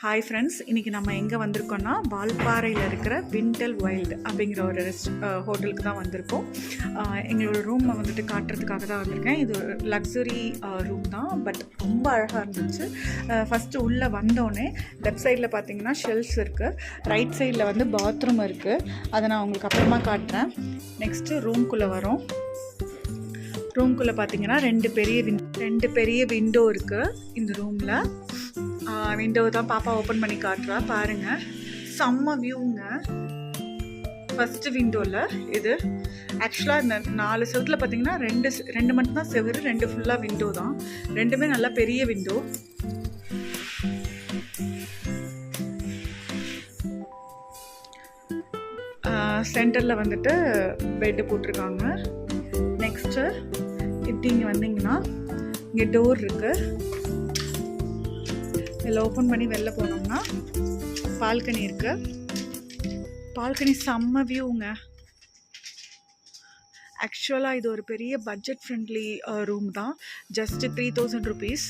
Hi friends இன்றைக்கி நம்ம எங்கே வந்திருக்கோம்னா வால்பாறையில் இருக்கிற விண்டல் வைல்டு அப்படிங்கிற ஒரு ரெஸ்ட் ஹோட்டலுக்கு தான் வந்திருக்கோம். எங்களோட ரூமை வந்துட்டு காட்டுறதுக்காக தான் வந்திருக்கேன். இது ஒரு லக்ஸுரி ரூம் தான். பட் ரொம்ப அழகாக இருந்துச்சு. ஃபஸ்ட்டு உள்ளே வந்தோடனே லெஃப்ட் சைடில் பார்த்தீங்கன்னா ஷெல்ஃப்ஸ் இருக்குது ரைட் சைடில் வந்து பாத்ரூம் இருக்குது அதை நான் உங்களுக்கு அப்புறமா காட்டுறேன். நெக்ஸ்ட்டு ரூம்குள்ளே வரோம். ரூம்குள்ளே பார்த்தீங்கன்னா ரெண்டு பெரிய வின் ரெண்டு பெரிய விண்டோ இருக்குது இந்த ரூமில் விண்டோ தான் பாப்பா ஓப்பன் பண்ணி காட்டுறா. பாருங்க. செம்ம வியூங்க ஃபஸ்ட்டு விண்டோவில் இது. ஆக்சுவலாக இந்த நாலு செவத்தில் பார்த்தீங்கன்னா ரெண்டு ரெண்டு மட்டும்தான் செவரு ரெண்டு ஃபுல்லாக விண்டோ தான். ரெண்டுமே நல்லா பெரிய விண்டோ சென்டரில் வந்துட்டு பெட்டு போட்டிருக்காங்க. நெக்ஸ்ட்டு இப்படி இங்கே வந்தீங்கன்னா இங்கே டோர் இருக்குது இதில் ஓப்பன் பண்ணி வெளில போனோம்னா பால்கனி இருக்கு. பால்கனி செம்ம வியூங்க ஆக்சுவலாக இது ஒரு பெரிய பட்ஜெட் ஃப்ரெண்ட்லி ரூம் தான். Just three thousand rupees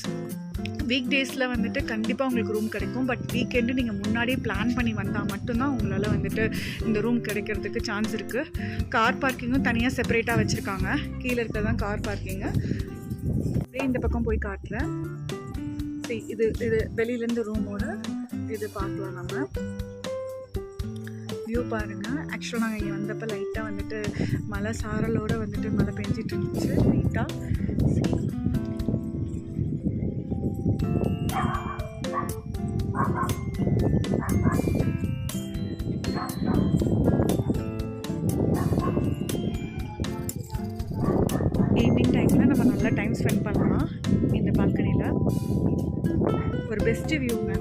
week டேஸில் வந்துட்டு கண்டிப்பாக உங்களுக்கு ரூம் கிடைக்கும். பட் வீக்கெண்டு நீங்கள் முன்னாடியே பிளான் பண்ணி வந்தால் மட்டும்தான் உங்களால் வந்துட்டு இந்த ரூம் கிடைக்கிறதுக்கு சான்ஸ் இருக்குது கார் பார்க்கிங்கும் தனியாக செப்பரேட்டாக வச்சுருக்காங்க. கீழே இருக்க தான் கார் பார்க்கிங்கு அப்படியே இந்த பக்கம் போய் காட்டுறேன். சரி இது இது வெளியிலேருந்து ரூமோட இது பார்க்கலாம் நம்ம. வியூ பாருங்கள் ஆக்சுவலாக நாங்கள் இங்கே வந்தப்போ லைட்டாக வந்துட்டு மழை சாரலோட வந்துட்டு மழை பெஞ்சிட்டு இருந்துச்சு. லைட்டாக ஈவினிங் டைமில் நம்ம நல்லா டைம் ஸ்பெண்ட் பண்ணலாம். பால்கனியில் ஒரு பெஸ்ட்டு வியூங்க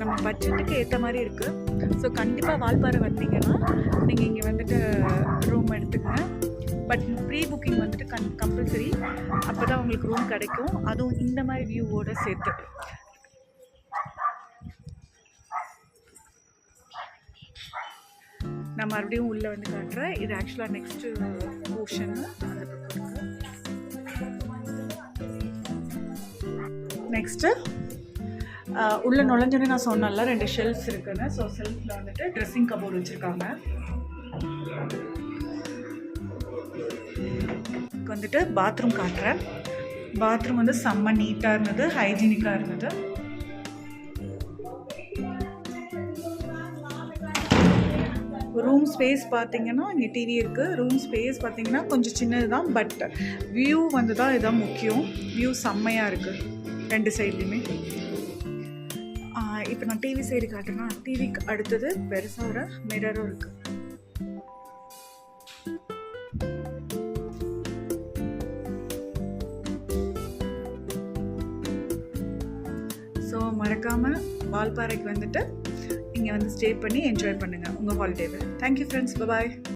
நம்ம பட்ஜெட்டுக்கு ஏற்ற மாதிரி இருக்குது ஸோ கண்டிப்பாக வால்பாறை வந்தீங்கன்னா நீங்கள் இங்கே வந்துட்டு ரூம் எடுத்துக்கங்க. பட் ப்ரீ புக்கிங் வந்துட்டு கன் கம்பல்சரி அப்போ தான் உங்களுக்கு ரூம் கிடைக்கும். அதுவும் இந்த மாதிரி வியூவோடு சேர்த்து. நான் மறுபடியும் உள்ளே வந்து காட்டுறேன். இது ஆக்சுவலாக நெக்ஸ்ட்டு போர்ஷன் அந்த நெக்ஸ்ட்டு uh, உள்ளே நுழைஞ்சோடனே நான் சொன்னல ரெண்டு ஷெல்ஃப்ஸ் இருக்குன்னு. ஸோ ஷெல்ஃபில் வந்துட்டு ட்ரெஸ்ஸிங் கபோர்ட் வச்சுருக்காங்க. வந்துட்டு பாத்ரூம் காட்டுறேன். பாத்ரூம் வந்து செம்ம நீட்டாக இருந்தது ஹைஜீனிக்காக இருந்தது. ரூம் ஸ்பேஸ் பார்த்தீங்கன்னா இங்கே டிவி இருக்குது ரூம் ஸ்பேஸ் பார்த்தீங்கன்னா கொஞ்சம் சின்னது தான் பட் வியூ வந்து தான் இதுதான் முக்கியம். வியூ செம்மையாக இருக்குது ரெண்டு சைட்லேயுமே. இப்போ நான் டிவி சைடு காட்டுறேன்னா டிவிக்கு அடுத்தது பெருசாக ஒரு மிரரும் இருக்குது ஸோ மறக்காமல் வால்பாறைக்கு வந்துட்டு இங்கே வந்து ஸ்டே பண்ணி என்ஜாய் பண்ணுங்கள் உங்கள் ஹாலிடேவை தேங்க்யூ ஃப்ரெண்ட்ஸ் பாய்